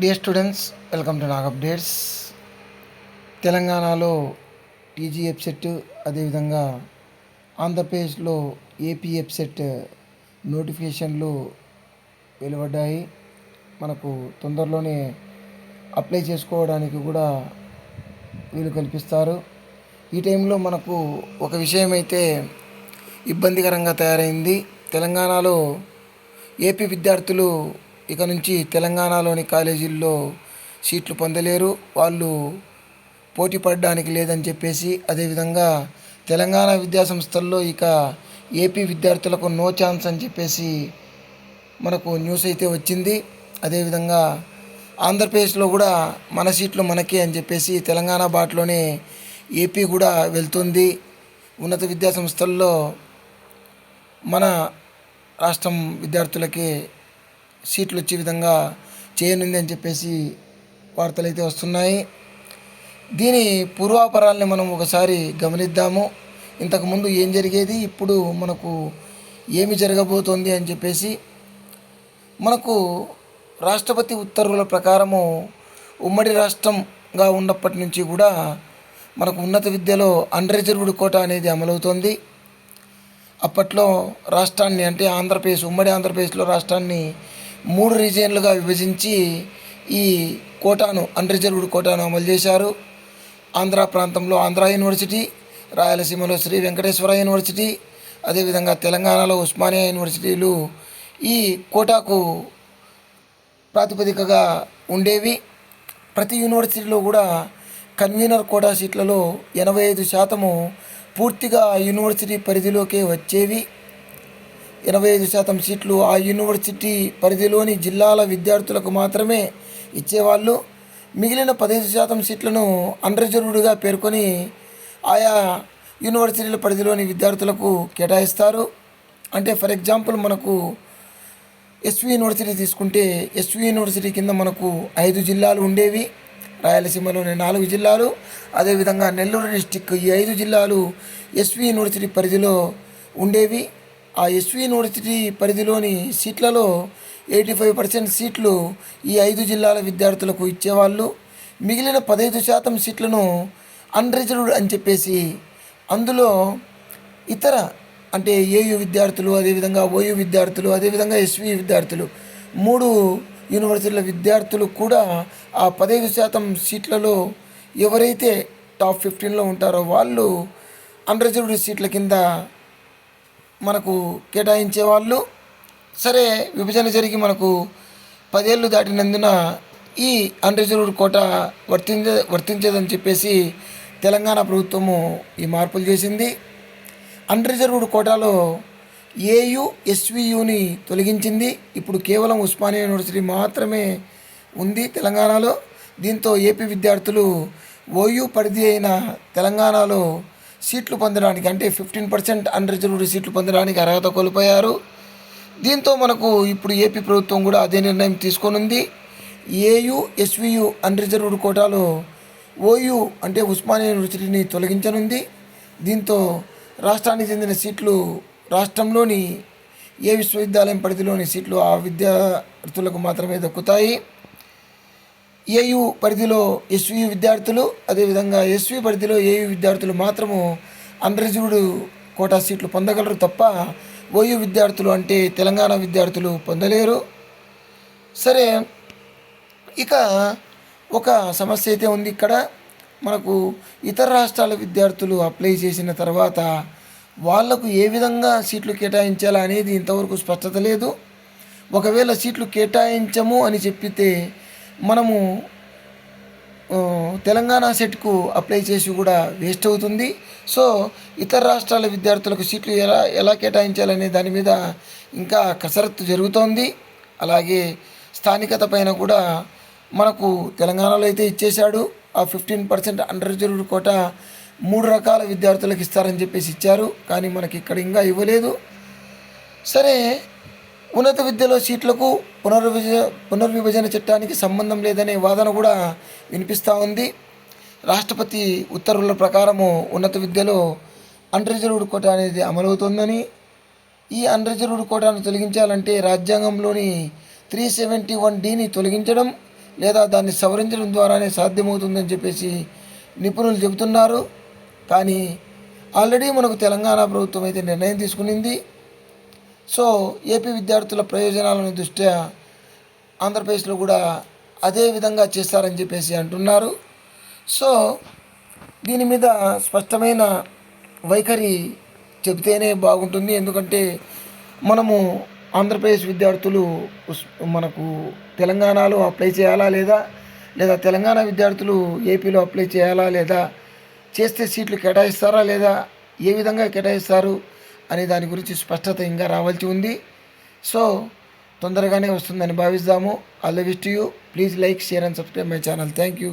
Dear students welcome to Nag updates తెలంగాణలో TG వెబ్సెట్ అదేవిధంగా ఆంధ్రప్రదేశ్లో ఏపీ వెబ్సెట్ నోటిఫికేషన్లు వెలువడ్డాయి. మనకు తొందరలోనే అప్లై చేసుకోవడానికి కూడా వీలు కల్పిస్తారు. ఈ టైంలో మనకు ఒక విషయం అయితే ఇబ్బందికరంగా తయారైంది. తెలంగాణలో ఏపీ విద్యార్థులు ఇక నుంచి తెలంగాణలోని కాలేజీల్లో సీట్లు పొందలేరు. వాళ్ళు పోటీ పడడానికి లేదని చెప్పేసి అదేవిధంగా తెలంగాణ విద్యాసంస్థల్లో ఇక ఏపీ విద్యార్థులకు నో ఛాన్స్ అని చెప్పేసి మనకు న్యూస్ అయితే వచ్చింది. అదేవిధంగా ఆంధ్రప్రదేశ్లో కూడా మన సీట్లు మనకే అని చెప్పేసి తెలంగాణ బాటలోనే ఏపీ కూడా వెళ్తుంది. ఉన్నత విద్యాసంస్థల్లో మన రాష్ట్రం విద్యార్థులకి సీట్లు వచ్చే విధంగా చేయనుంది అని చెప్పేసి వార్తలు అయితే వస్తున్నాయి. దీని పూర్వాపరాల్ని మనం ఒకసారి గమనిద్దాము. ఇంతకుముందు ఏం జరిగేది ఇప్పుడు మనకు ఏమి జరగబోతోంది అని చెప్పేసి మనకు రాష్ట్రపతి ఉత్తర్వుల ప్రకారము ఉమ్మడి రాష్ట్రంగా ఉన్నప్పటి నుంచి కూడా మనకు ఉన్నత విద్యలో అన్రిజర్వ్డ్ కోట అనేది అమలవుతోంది. అప్పట్లో రాష్ట్రాన్ని అంటే ఆంధ్రప్రదేశ్ ఉమ్మడి ఆంధ్రప్రదేశ్లో రాష్ట్రాన్ని మూడు రీజియన్లుగా విభజించి ఈ కోటాను అన్రిజర్వ్డ్ కోటాను అమలు చేశారు. ఆంధ్ర ప్రాంతంలో ఆంధ్ర యూనివర్సిటీ రాయలసీమలో శ్రీ వెంకటేశ్వర యూనివర్సిటీ అదేవిధంగా తెలంగాణలో ఉస్మానియా యూనివర్సిటీలు ఈ కోటాకు ప్రాతిపదికగా ఉండేవి. ప్రతి యూనివర్సిటీలో కూడా కన్వీనర్ కోటా సీట్లలో ఎనభై ఐదు శాతము పూర్తిగా యూనివర్సిటీ పరిధిలోకే వచ్చేవి. ఇరవై ఐదు శాతం సీట్లు ఆ యూనివర్సిటీ పరిధిలోని జిల్లాల విద్యార్థులకు మాత్రమే ఇచ్చేవాళ్ళు. మిగిలిన పదిహేను శాతం సీట్లను అన్రిజర్వ్డ్గా పేర్కొని ఆయా యూనివర్సిటీల పరిధిలోని విద్యార్థులకు కేటాయిస్తారు. అంటే ఫర్ ఎగ్జాంపుల్ మనకు ఎస్వి యూనివర్సిటీ తీసుకుంటే ఎస్వి యూనివర్సిటీ కింద మనకు ఐదు జిల్లాలు ఉండేవి. రాయలసీమలోని నాలుగు జిల్లాలు అదేవిధంగా నెల్లూరు డిస్టిక్ ఈ ఐదు జిల్లాలు ఎస్వి యూనివర్సిటీ పరిధిలో ఉండేవి. ఆ ఎస్వి యూనివర్సిటీ పరిధిలోని సీట్లలో ఎయిటీ ఫైవ్ పర్సెంట్ సీట్లు ఈ ఐదు జిల్లాల విద్యార్థులకు ఇచ్చేవాళ్ళు. మిగిలిన పదహైదు శాతం సీట్లను అన్రిజర్వ్డ్ అని చెప్పేసి అందులో ఇతర అంటే ఏయు విద్యార్థులు అదేవిధంగా ఓయు విద్యార్థులు అదేవిధంగా ఎస్వి విద్యార్థులు మూడు యూనివర్సిటీల విద్యార్థులు కూడా ఆ పదహైదు శాతం సీట్లలో ఎవరైతే టాప్ ఫిఫ్టీన్లో ఉంటారో వాళ్ళు అన్రిజర్వ్డ్ సీట్ల కింద మనకు కేటాయించేవాళ్ళు సరే విభజన జరిగి మనకు పదేళ్ళు దాటినందున ఈ అన్రిజర్వ్డ్ కోట వర్తించ వర్తించదని చెప్పేసి తెలంగాణ ప్రభుత్వము ఈ మార్పులు చేసింది. అన్రిజర్వ్డ్ కోటాలో ఏయు ఎస్వియుని తొలగించింది. ఇప్పుడు కేవలం ఉస్మానియా యూనివర్సిటీ మాత్రమే ఉంది తెలంగాణలో. దీంతో ఏపీ విద్యార్థులు ఓయూ పరిధి అయిన తెలంగాణలో సీట్లు పొందడానికి అంటే ఫిఫ్టీన్ పర్సెంట్ అన్రిజర్వ్డ్ సీట్లు పొందడానికి అర్హత కోల్పోయారు. దీంతో మనకు ఇప్పుడు ఏపీ ప్రభుత్వం కూడా అదే నిర్ణయం తీసుకొనుంది. ఏయు ఎస్వియు అన్రిజర్వ్డ్ కోటాలో ఓయు అంటే ఉస్మానియా యూనివర్సిటీని తొలగించనుంది. దీంతో రాష్ట్రానికి చెందిన సీట్లు రాష్ట్రంలోని ఏ విశ్వవిద్యాలయం పరిధిలోని సీట్లు ఆ విద్యార్థులకు మాత్రమే దక్కుతాయి. ఏయు పరిధిలో ఎస్వి విద్యార్థులు అదేవిధంగా ఎస్వి పరిధిలో ఏయు విద్యార్థులు మాత్రము అన్రిజర్వ్డ్ కోటా సీట్లు పొందగలరు తప్ప ఓయు విద్యార్థులు అంటే తెలంగాణ విద్యార్థులు పొందలేరు. సరే ఇక ఒక సమస్య అయితే ఉంది ఇక్కడ. మనకు ఇతర రాష్ట్రాల విద్యార్థులు అప్లై చేసిన తర్వాత వాళ్ళకు ఏ విధంగా సీట్లు కేటాయించాలా అనేది ఇంతవరకు స్పష్టత లేదు. ఒకవేళ సీట్లు కేటాయించము అని చెప్పితే మనము తెలంగాణ సెట్కు అప్లై చేసి కూడా వేస్ట్ అవుతుంది. సో ఇతర రాష్ట్రాల విద్యార్థులకు సీట్లు ఎలా ఎలా కేటాయించాలనే దాని మీద ఇంకా కసరత్తు జరుగుతోంది. అలాగే స్థానికత పైన కూడా మనకు తెలంగాణలో అయితే ఇచ్చేశాడు. ఆ fifteen percent under reserved quota మూడు రకాల విద్యార్థులకు ఇస్తారని చెప్పేసి ఇచ్చారు. కానీ మనకి ఇక్కడ ఇంకా ఇవ్వలేదు. సరే ఉన్నత విద్యలో సీట్లకు పునర్విభజ పునర్విభజన చట్టానికి సంబంధం లేదనే వాదన కూడా వినిపిస్తూ ఉంది. రాష్ట్రపతి ఉత్తర్వుల ప్రకారము ఉన్నత విద్యలో అన్రిజర్వ్డ్ కోట అనేది అమలవుతుందని ఈ అన్రిజర్వ్డ్ కోటాను తొలగించాలంటే రాజ్యాంగంలోని త్రీ సెవెంటీ వన్ డిని తొలగించడం లేదా దాన్ని సవరించడం ద్వారానే సాధ్యమవుతుందని చెప్పేసి నిపుణులు చెబుతున్నారు. కానీ ఆల్రెడీ మనకు తెలంగాణ ప్రభుత్వం అయితే నిర్ణయం తీసుకునింది. సో ఏపీ విద్యార్థుల ప్రయోజనాలను దృష్ట్యా ఆంధ్రప్రదేశ్లో కూడా అదే విధంగా చేస్తారని చెప్పేసి అంటున్నారు. సో దీని మీద స్పష్టమైన వైఖరి చెబితేనే బాగుంటుంది. ఎందుకంటే మనము ఆంధ్రప్రదేశ్ విద్యార్థులు మనకు తెలంగాణలో అప్లై చేయాలా లేదా లేదా తెలంగాణ విద్యార్థులు ఏపీలో అప్లై చేయాలా లేదా చేస్తే సీట్లు కేటాయిస్తారా లేదా ఏ విధంగా కేటాయిస్తారు అనే దాని గురించి స్పష్టత ఇంకా రావాల్సి ఉంది. సో తొందరగానే వస్తుందని భావిస్తాము. All the best you please like share and subscribe my channel thank you